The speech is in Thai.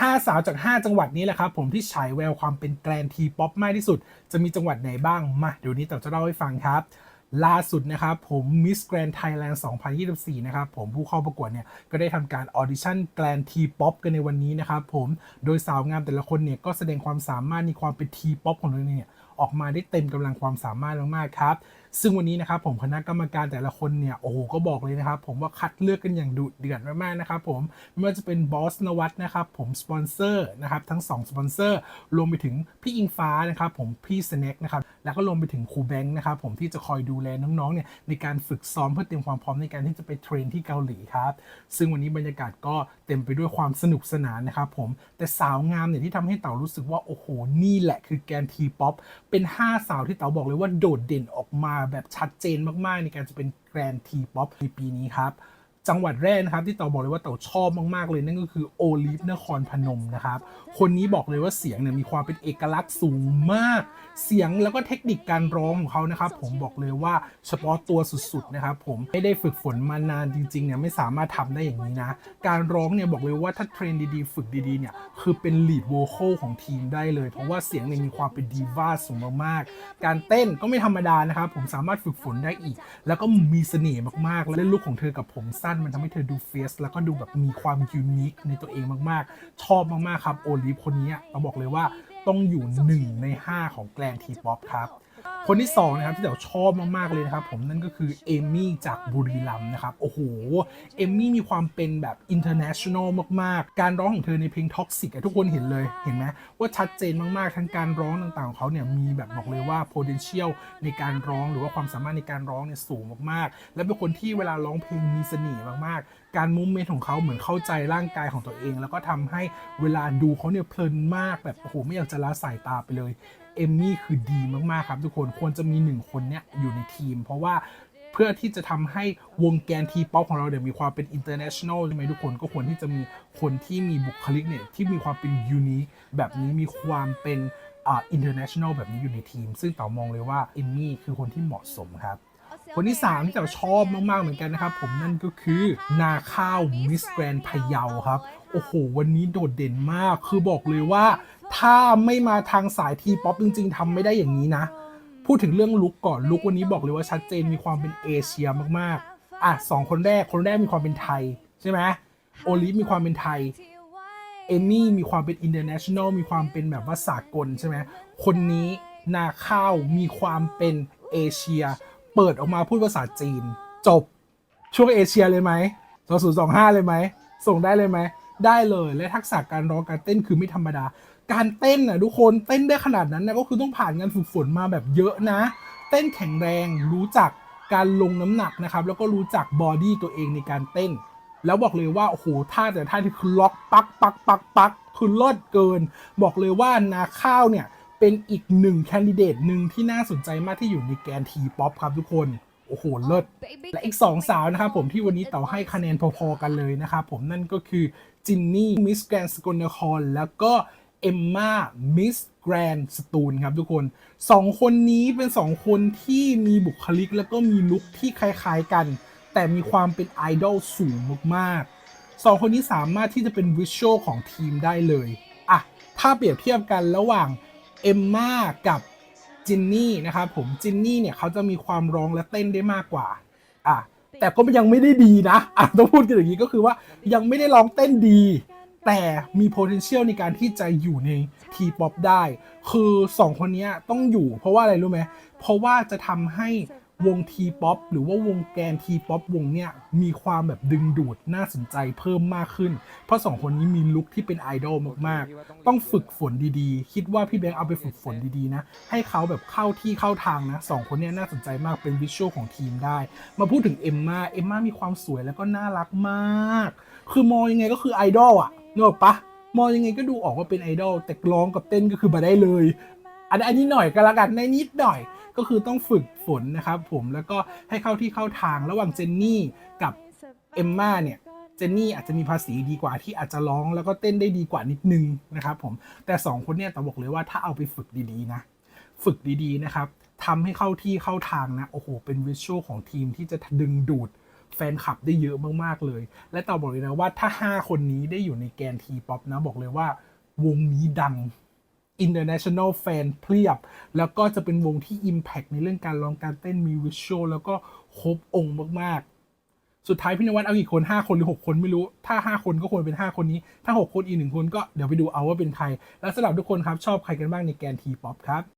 5 สาวจาก 5 จังหวัดนี้แหละครับผมที่ฉายแววความเป็นแกรนทีป๊อปมากที่สุด จะมีจังหวัดไหนบ้างมาเดี๋ยวนี้ต่จะเล่าให้ฟังครับ ล่าสุดนะครับผมมิสแกรนไทยแลนด์2024 นะครับผมผู้เข้าประกวดเนี่ยก็ได้ทำการออดิชั่นแกรนทีป๊อปกันในวันนี้นะครับผมโดยสาวงามแต่ละคนเนี่ยก็แสดงความสามารถในความเป็นทีป๊อปของตัวเองเนี่ยออกมาได้เต็มกำลังความสามารถมากๆครับ ซึ่งวันนี้นะครับผมคณะกรรมการแต่ละคนเนี่ยโอ้โหก็บอกเลยนะครับ ผมว่าคัดเลือกกันอย่างดุเดือดมากๆนะครับผมไม่ว่าจะเป็นบอสนวัตนะครับผมสปอนเซอร์นะครับทั้ง2สปอนเซอร์รวมไปถึงพี่อิงฟ้านะครับผมพี่สแน็คนะครับแล้วก็รวมไปถึงครูแบงค์นะครับผมที่จะคอยดูแลน้องๆเนี่ยในการฝึกซ้อมเพื่อเตรียมความพร้อมในการที่จะไปเทรนที่เกาหลีครับซึ่งวันนี้บรรยากาศก็เต็มไปด้วยความสนุกสนานนะครับผมแต่สาวงามเนี่ยที่ทำให้เต๋ารู้สึกว่าโอ้โหนี่แหละคือแกนทีป๊อปเป็น 5 สาวที่เต๋าบอกเลยว่าโดดเด่นออกมาแบบชัดเจนมากๆ ในการจะเป็นแกรนด์ทีป๊อปในปีนี้ครับ จังหวัดแรกนะครับ ที่เต๋าบอกเลยว่าเต๋าชอบมากๆเลยนั่นก็คือโอลิฟนครพนมนะครับ คนนี้บอกเลยว่าเสียงเนี่ยมีความเป็นเอกลักษณ์สูงมาก เสียงแล้วก็เทคนิคการร้องของเขานะครับ ผมบอกเลยว่าเฉพาะตัวสุดๆนะครับ ผมไม่ได้ฝึกฝนมานานจริงๆเนี่ยไม่สามารถทำได้อย่างนี้นะ การร้องเนี่ยบอกเลยว่าถ้าเทรนดีๆ ฝึกดีๆเนี่ยคือเป็นลีดโวคอลของทีมได้เลย เพราะว่าเสียงเนี่ยมีความเป็นดีว่าสูงมากๆ การเต้นก็ไม่ธรรมดานะครับ ผมสามารถฝึกฝนได้อีก แล้วก็มีเสน่ห์มากๆและลุคของเธอกับผมสั้นมันทำให้เธอดูเฟสแล้วก็ดูแบบมีความยูนิคในตัวเองมากๆ ชอบมากๆครับโอลิฟคนนี้เราบอกเลยว่าต้องอยู่ 1 ใน 5 ของแกลนทีป๊อปครับ คนที่2นะครับที่เดี๋ยวชอบมากๆเลยนะครับผมนั่นก็คือเอมมี่จากบุรีรัมย์นะครับโอ้โหเอมมี่มีความเป็นแบบ international มากๆ การร้องของเธอในเพลง Toxic อะทุกคนเห็นเลยเห็นไหมว่าชัดเจนมากๆ ทั้งการร้องต่างๆของเขาเนี่ยมีแบบบอกเลยว่า potential ในการร้องหรือว่าความสามารถในการร้องเนี่ยสูงมากๆ และเป็นคนที่เวลาร้องเพลงมีเสน่ห์มากๆ การมูฟเมนของเขาเหมือนเข้าใจร่างกายของตัวเอง แล้วก็ทำให้เวลาดูเขาเนี่ยเพลินมากแบบโอ้โหไม่อยากจะละสายตาไปเลยเอมมี่คือดีมากๆครับทุกคนควรจะมีหนึ่งคนเนี่ยอยู่ในทีม เพราะว่าเพื่อที่จะทำให้วงแกนทีป๊อปของเราเนี่ยมีความเป็น international ใช่ไหมทุกคนก็ควรที่จะมีคนที่มีบุคลิกเนี่ยที่มีความเป็นยูนิคแบบนี้มีความเป็นอ่า international แบบนี้อยู่ในทีม ซึ่งเต๋ามองเลยว่าเอมมี่คือคนที่เหมาะสมครับคนที่ 3 ที่เต๋าชอบมาก ๆ เหมือนกันนะครับ ผมนั่นก็คือนาข้าวมิสแกรนพะเยาครับ โอ้โห วันนี้โดดเด่นมาก คือบอกเลยว่า ถ้าไม่มาทางสายทีป๊อปจริง ๆทำไม่ได้อย่างนี้นะ พูดถึงเรื่องลุกก่อนลุกวันนี้บอกเลยว่าชัดเจนมีความเป็นเอเชียมากๆ อะสองคนแรกคนแรกมีความเป็นไทยใช่ไหมโอลิฟมีความเป็นไทยเอมี่มีความเป็นอินเตอร์เนชั่นแนลมีความเป็นแบบว่าสากลใช่ไหมคนนี้นาข้าวมีความเป็นเอเชีย เปิดออกมาพูดภาษาจีน จบช่วงเอเชียเลยไหมสองศูนย์สองห้าเลยไหมส่งได้เลยไหม ได้เลย และทักษะการร้องการเต้นคือไม่ธรรมดา การเต้นน่ะทุกคนเต้นได้ขนาดนั้นนะก็คือต้องผ่านการฝึกฝนมาแบบเยอะนะ เต้นแข็งแรงรู้จักการลงน้ำหนักนะครับแล้วก็รู้จักบอดี้ตัวเองในการเต้น แล้วบอกเลยว่าโอ้โหท่าแต่ท่าที่คือล็อกปักปักปักปักคือเลิศเกิน บอกเลยว่านาข้าวเนี่ยเป็นอีกหนึ่งแคนดิเดตหนึ่งที่น่าสนใจมากที่อยู่ในแกนทีป๊อปครับทุกคนโอ้โหเลิศและอีก 2 สาวนะครับผมที่วันนี้เต๋าให้คะแนนพอๆกันเลยนะครับผมนั่นก็คือ จินนี่มิสแกรนสกลนคร แล้วก็เอมมามิสแกรนสตูลครับทุกคนสองคนนี้เป็นสองคนที่มีบุคลิกแล้วก็มีลุคที่คล้าย ๆกัน แต่มีความเป็นไอดอลสูงมากๆสองคนนี้สามารถที่จะเป็นวิชวลของทีมได้เลยอะถ้าเปรียบเทียบกันระหว่างเอมมากับจินนี่นะครับผมจินนี่เนี่ยเขาจะมีความร้องและเต้นได้มากกว่าอะ แต่ก็ยังไม่ได้ดีนะอะต้องพูดกันอย่างนี้ก็คือว่ายังไม่ได้ร้องเต้นดี แต่มี potential ในการที่จะอยู่ในทีป๊อปได้ คือสองคนนี้ต้องอยู่เพราะว่าอะไรรู้ไหมเพราะว่าจะทำให้ วงทีป๊อปหรือว่าวงแกนทีป๊อปวงเนี้ยมีความแบบดึงดูดน่าสนใจเพิ่มมากขึ้น เพราะสองคนนี้มีลุคที่เป็นไอดอลมากๆ ต้องฝึกฝนดีๆ คิดว่าพี่แบงค์เอาไปฝึกฝนดีๆนะ ให้เขาแบบเข้าที่เข้าทางนะสองคนเนี้ยน่าสนใจมากเป็นวิชวลของทีมได้ มาพูดถึงเอมมาเอมมามีความสวยแล้วก็น่ารักมาก คือมองยังไงก็คือไอดอลอะนึกออกปะมองยังไงก็ดูออกว่าเป็นไอดอลแต่ร้องกับเต้นก็คือมาได้เลย อันอันนี้หน่อยก็แล้วกันในนิดหน่อย ก็คือต้องฝึกฝนนะครับผมแล้วก็ให้เข้าที่เข้าทางระหว่างเจนนี่กับเอมมาเนี่ยเจนนี่อาจจะมีภาษีดีกว่าที่อาจจะร้องแล้วก็เต้นได้ดีกว่านิดนึงนะครับผมแต่สองคนเนี่ยต่บอกเลยว่าถ้าเอาไปฝึกดีๆนะ ฝึกดีๆนะครับทำให้เข้าที่เข้าทางนะโอ้โห เป็นวิชวลของทีมที่จะดึงดูดแฟนคลับได้เยอะมากๆเลย และต่อบอกเลยนะว่าถ้า 5 คนนี้ได้อยู่ในแกนทีป๊อปนะบอกเลยว่าวงนี้ดัง international fan เพียบ แล้วก็จะเป็นวงที่ impact ในเรื่องการร้องการเต้นมีวิชวลแล้วก็ครบองค์มากๆ สุดท้ายพี่นวัดเอากี่คน 5 คนหรือ 6 คนไม่รู้ ถ้า 5 คนก็ควรเป็น 5 คนนี้ ถ้า 6 คนอีกหนึ่งคนก็เดี๋ยวไปดูเอาว่าเป็นใคร แล้วสำหรับทุกคนครับชอบใครกันบ้างในแกนทีป๊อปครับ